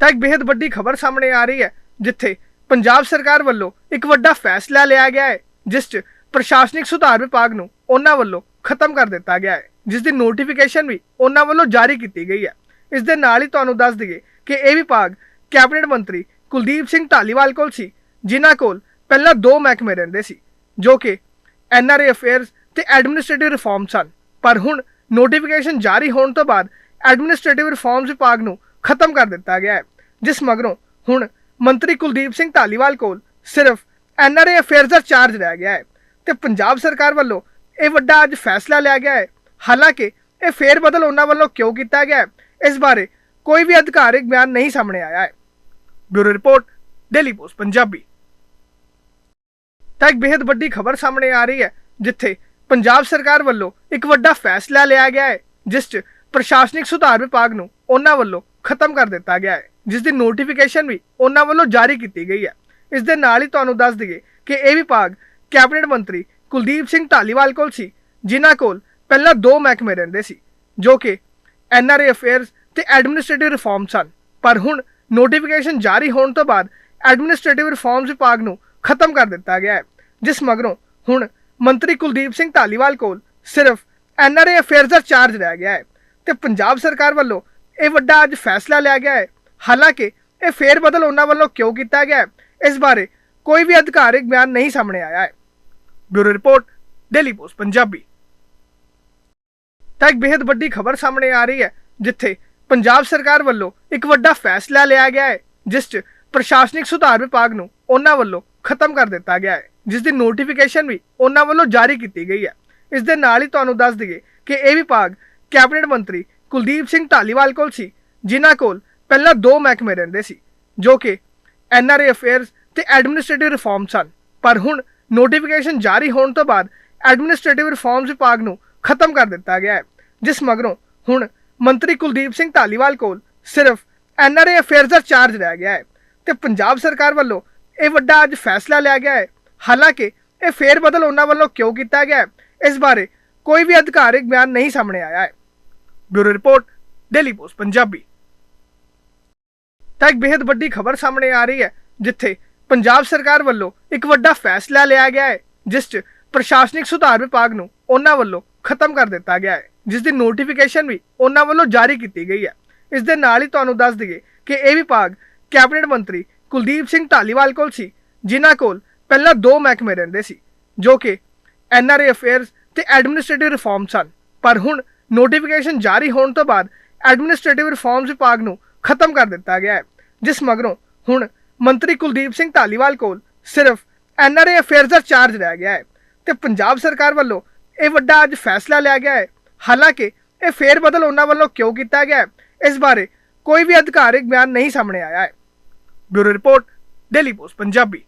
ਤਾਂ ਇੱਕ ਬੇहद ਵੱਡੀ ਖਬਰ ਸਾਹਮਣੇ ਆ ਰਹੀ ਹੈ, ਜਿੱਥੇ ਪੰਜਾਬ ਸਰਕਾਰ ਵੱਲੋਂ ਇੱਕ ਵੱਡਾ ਫੈਸਲਾ ਲਿਆ ਗਿਆ ਹੈ, ਜਿਸ 'ਚ ਪ੍ਰਸ਼ਾਸਨਿਕ ਸੁਧਾਰ ਵਿਭਾਗ ਨੂੰ ਉਹਨਾਂ ਵੱਲੋਂ ਖਤਮ ਕਰ ਦਿੱਤਾ ਗਿਆ ਹੈ, ਜਿਸ ਦੀ ਨੋਟੀਫਿਕੇਸ਼ਨ ਵੀ ਉਹਨਾਂ ਵੱਲੋਂ ਜਾਰੀ ਕੀਤੀ ਗਈ ਹੈ। ਇਸ ਦੇ ਨਾਲ ਹੀ ਤੁਹਾਨੂੰ ਦੱਸ ਦਈਏ ਕਿ ਇਹ ਵਿਭਾਗ ਕੈਬਨਿਟ ਮੰਤਰੀ ਕੁਲਦੀਪ ਸਿੰਘ ਢਾਲੀਵਾਲ ਕੋਲ ਸੀ, ਜਿਨ੍ਹਾਂ ਕੋਲ ਪਹਿਲਾਂ ਦੋ ਮਹਿਕਮੇ ਰਹਿੰਦੇ ਸੀ, ਜੋ ਕਿ ਐਨਆਰਏ ਅਫੇਅਰਸ ਤੇ ਐਡਮਿਨਿਸਟ੍ਰੇਟਿਵ ਰਿਫਾਰਮ ਸਨ। ਪਰ ਹੁਣ ਨੋਟੀਫਿਕੇਸ਼ਨ ਜਾਰੀ ਹੋਣ ਤੋਂ ਬਾਅਦ ਐਡਮਿਨਿਸਟ੍ਰੇਟਿਵ ਰਿਫਾਰਮਸ ਵਿਭਾਗ ਨੂੰ ਖਤਮ ਕਰ ਦਿੱਤਾ ਗਿਆ ਹੈ, ਜਿਸ ਮਗਰੋਂ ਹੁਣ ਮੰਤਰੀ ਕੁਲਦੀਪ ਸਿੰਘ ਧਾਲੀਵਾਲ ਕੋਲ ਸਿਰਫ ਐਨਆਰਏ ਅਫੇਅਰਸ ਦਾ ਚਾਰਜ ਰਹਿ ਗਿਆ ਹੈ ਤੇ ਪੰਜਾਬ ਸਰਕਾਰ ਵੱਲੋਂ ਇਹ ਵੱਡਾ ਅੱਜ ਫੈਸਲਾ ਲਿਆ ਗਿਆ ਹੈ। ਹਾਲਾਂਕਿ ਇਹ ਫੇਰ ਬਦਲ ਉਹਨਾਂ ਵੱਲੋਂ ਕਿਉਂ ਕੀਤਾ ਗਿਆ ਇਸ ਬਾਰੇ ਕੋਈ ਵੀ ਅਧਿਕਾਰਿਕ ਬਿਆਨ ਨਹੀਂ ਸਾਹਮਣੇ ਆਇਆ ਹੈ। Bureau report daily post Punjabi. ਤਾਂ ਇੱਕ ਬੇहद ਵੱਡੀ ਖਬਰ ਸਾਹਮਣੇ ਆ ਰਹੀ ਹੈ, ਜਿੱਥੇ ਪੰਜਾਬ ਸਰਕਾਰ ਵੱਲੋਂ ਇੱਕ ਵੱਡਾ ਫੈਸਲਾ ਲਿਆ ਗਿਆ ਹੈ, ਜਿਸ 'ਚ ਪ੍ਰਸ਼ਾਸਨਿਕ ਸੁਧਾਰ ਵਿਭਾਗ ਨੂੰ ਉਹਨਾਂ ਵੱਲੋਂ ਖਤਮ ਕਰ ਦਿੱਤਾ ਗਿਆ ਹੈ, ਜਿਸ ਦੀ ਨੋਟੀਫਿਕੇਸ਼ਨ ਵੀ ਉਹਨਾਂ ਵੱਲੋਂ ਜਾਰੀ ਕੀਤੀ ਗਈ ਹੈ। ਇਸ ਦੇ ਨਾਲ ਹੀ ਤੁਹਾਨੂੰ ਦੱਸ ਦਈਏ ਕਿ ਇਹ ਵਿਭਾਗ ਕੈਬਨਿਟ ਮੰਤਰੀ ਕੁਲਦੀਪ ਸਿੰਘ ਢਾਲੀਵਾਲ ਕੋਲ ਸੀ, ਜਿਨ੍ਹਾਂ ਕੋਲ ਪਹਿਲਾਂ ਦੋ ਮਹਿਕਮੇ ਰਹਿੰਦੇ ਸੀ, ਜੋ ਕਿ ਐਨਆਰਏ ਅਫੇਅਰਸ ਤੇ ਐਡਮਿਨਿਸਟ੍ਰੇਟਿਵ ਰਿਫਾਰਮ ਸਨ। ਪਰ ਹੁਣ ਨੋਟੀਫਿਕੇਸ਼ਨ ਜਾਰੀ ਹੋਣ ਤੋਂ ਬਾਅਦ ਐਡਮਿਨਿਸਟ੍ਰੇਟਿਵ ਰਿਫਾਰਮਸ ਵਿਭਾਗ ਨੂੰ ਖਤਮ ਕਰ ਦਿੱਤਾ ਗਿਆ ਹੈ, ਜਿਸ ਮਗਰੋਂ ਹੁਣ ਮੰਤਰੀ ਕੁਲਦੀਪ ਸਿੰਘ ਢਾਲੀਵਾਲ ਕੋਲ ਸਿਰਫ ਐਨਆਰਏ ਅਫੇਅਰਸ ਦਾ ਚਾਰਜ ਰਹਿ ਗਿਆ ਹੈ ਤੇ ਪੰਜਾਬ ਸਰਕਾਰ ਵੱਲੋਂ ਇਹ ਵੱਡਾ ਅੱਜ ਫੈਸਲਾ ਲਿਆ ਗਿਆ ਹੈ। ਹਾਲਾਂਕਿ ਇਹ ਫੇਰ ਬਦਲ ਉਹਨਾਂ ਵੱਲੋਂ ਕਿਉਂ ਕੀਤਾ ਗਿਆ ਇਸ ਬਾਰੇ ਕੋਈ ਵੀ ਅਧਿਕਾਰਿਕ ਬਿਆਨ ਨਹੀਂ ਸਾਹਮਣੇ ਆਇਆ ਹੈ। Bureau report, daily post, Punjabi. ਤਾਂ ਇੱਕ ਬੇहद ਵੱਡੀ ਖਬਰ ਸਾਹਮਣੇ ਆ ਰਹੀ ਹੈ, ਜਿੱਥੇ ਪੰਜਾਬ ਸਰਕਾਰ ਵੱਲੋਂ ਇੱਕ ਵੱਡਾ ਫੈਸਲਾ ਲਿਆ ਗਿਆ ਹੈ, ਜਿਸ 'ਚ ਪ੍ਰਸ਼ਾਸਨਿਕ ਸੁਧਾਰ ਵਿਭਾਗ ਨੂੰ ਉਹਨਾਂ ਵੱਲੋਂ ਖਤਮ ਕਰ ਦਿੱਤਾ ਗਿਆ ਹੈ, ਜਿਸ ਦੀ ਨੋਟੀਫਿਕੇਸ਼ਨ ਵੀ ਉਹਨਾਂ ਵੱਲੋਂ ਜਾਰੀ ਕੀਤੀ ਗਈ ਹੈ। ਇਸ ਦੇ ਨਾਲ ਹੀ ਤੁਹਾਨੂੰ ਦੱਸ ਦਈਏ ਕਿ ਇਹ ਵਿਭਾਗ ਕੈਬਨਿਟ ਮੰਤਰੀ ਕੁਲਦੀਪ ਸਿੰਘ ਢਾਲੀਵਾਲ ਕੋਲ ਸੀ, ਜਿਨ੍ਹਾਂ ਕੋਲ ਪਹਿਲਾਂ ਦੋ ਮਹਿਕਮੇ ਰਹਿੰਦੇ ਸੀ, ਜੋ ਕਿ ਐੱਨ ਆਰ ਏ ਅਫੇਅਰਸ ਤੇ ਐਡਮਿਨਿਸਟ੍ਰੇਟਿਵ ਰਿਫਾਰਮ ਸਨ। ਪਰ ਹੁਣ ਨੋਟੀਫਿਕੇਸ਼ਨ ਜਾਰੀ ਹੋਣ ਤੋਂ ਬਾਅਦ ਐਡਮਿਨਿਸਟ੍ਰੇਟਿਵ ਰਿਫਾਰਮਸ ਵਿਭਾਗ ਨੂੰ ਖਤਮ ਕਰ ਦਿੱਤਾ ਗਿਆ ਹੈ, ਜਿਸ ਮਗਰੋਂ ਹੁਣ ਮੰਤਰੀ ਕੁਲਦੀਪ ਸਿੰਘ ਢਾਲੀਵਾਲ ਕੋਲ ਸਿਰਫ ਐੱਨ ਆਰ ਏ ਅਫੇਅਰਸ ਦਾ ਚਾਰਜ ਰਹਿ ਗਿਆ ਹੈ ਤੇ ਪੰਜਾਬ ਸਰਕਾਰ ਵੱਲੋਂ ਇਹ ਵੱਡਾ ਅੱਜ ਫੈਸਲਾ ਲਿਆ ਗਿਆ ਹੈ। ਹਾਲਾਂਕਿ ਇਹ ਫੇਰ ਬਦਲ ਉਹਨਾਂ ਵੱਲੋਂ ਕਿਉਂ ਕੀਤਾ ਗਿਆ ਇਸ ਬਾਰੇ ਕੋਈ ਵੀ ਅਧਿਕਾਰਿਕ ਬਿਆਨ ਨਹੀਂ ਸਾਹਮਣੇ ਆਇਆ ਹੈ। Bureau report, daily post Punjabi. ਤਾਂ ਇੱਕ ਬੇहद ਵੱਡੀ ਖਬਰ ਸਾਹਮਣੇ ਆ ਰਹੀ ਹੈ, ਜਿੱਥੇ ਪੰਜਾਬ ਸਰਕਾਰ ਵੱਲੋਂ ਇੱਕ ਵੱਡਾ ਫੈਸਲਾ ਲਿਆ ਗਿਆ ਹੈ, ਜਿਸ 'ਚ ਪ੍ਰਸ਼ਾਸਨਿਕ ਸੁਧਾਰ ਵਿਭਾਗ ਨੂੰ ਉਹਨਾਂ ਵੱਲੋਂ ਖਤਮ ਕਰ ਦਿੱਤਾ ਗਿਆ ਹੈ, ਜਿਸ ਦੀ ਨੋਟੀਫਿਕੇਸ਼ਨ ਵੀ ਉਹਨਾਂ ਵੱਲੋਂ ਜਾਰੀ ਕੀਤੀ ਗਈ ਹੈ। ਇਸ ਦੇ ਨਾਲ ਹੀ ਤੁਹਾਨੂੰ ਦੱਸ ਦਈਏ ਕਿ ਇਹ ਵਿਭਾਗ ਕੈਬਨਿਟ ਮੰਤਰੀ ਕੁਲਦੀਪ ਸਿੰਘ ਢਾਲੀਵਾਲ ਕੋਲ ਸੀ, ਜਿਨ੍ਹਾਂ ਕੋਲ ਪਹਿਲਾਂ ਦੋ ਮਹਿਕਮੇ ਰਹਿੰਦੇ ਸੀ, ਜੋ ਕਿ ਐਨਆਰਏ ਅਫੇਅਰਸ ਤੇ ਐਡਮਿਨਿਸਟ੍ਰੇਟਿਵ ਰਿਫਾਰਮ ਸਨ, ਪਰ ਹੁਣ ਨੋਟੀਫਿਕੇਸ਼ਨ ਜਾਰੀ ਹੋਣ ਤੋਂ ਬਾਅਦ ਐਡਮਿਨਿਸਟ੍ਰੇਟਿਵ ਰਿਫਾਰਮਸ ਵਿਭਾਗ ਨੂੰ ਖਤਮ ਕਰ ਦਿੱਤਾ ਗਿਆ ਹੈ, ਜਿਸ ਮਗਰੋਂ ਹੁਣ ਮੰਤਰੀ ਕੁਲਦੀਪ ਸਿੰਘ ਧਾਲੀਵਾਲ ਕੋਲ ਸਿਰਫ ਐਨਆਰਏ ਅਫੇਅਰਸ ਦਾ ਚਾਰਜ ਰਹਿ ਗਿਆ ਹੈ ਤੇ ਪੰਜਾਬ ਸਰਕਾਰ ਵੱਲੋਂ ਇਹ ਵੱਡਾ ਅੱਜ ਫੈਸਲਾ ਲਿਆ ਗਿਆ ਹੈ। ਹਾਲਾਂਕਿ ਇਹ ਫੇਰ ਬਦਲ ਉਹਨਾਂ ਵੱਲੋਂ ਕਿਉਂ ਕੀਤਾ ਗਿਆ ਹੈ, ਇਸ ਬਾਰੇ ਕੋਈ ਵੀ ਅਧਿਕਾਰਿਕ ਬਿਆਨ ਨਹੀਂ ਸਾਹਮਣੇ ਆਇਆ ਹੈ। Bureau report daily post Punjabi.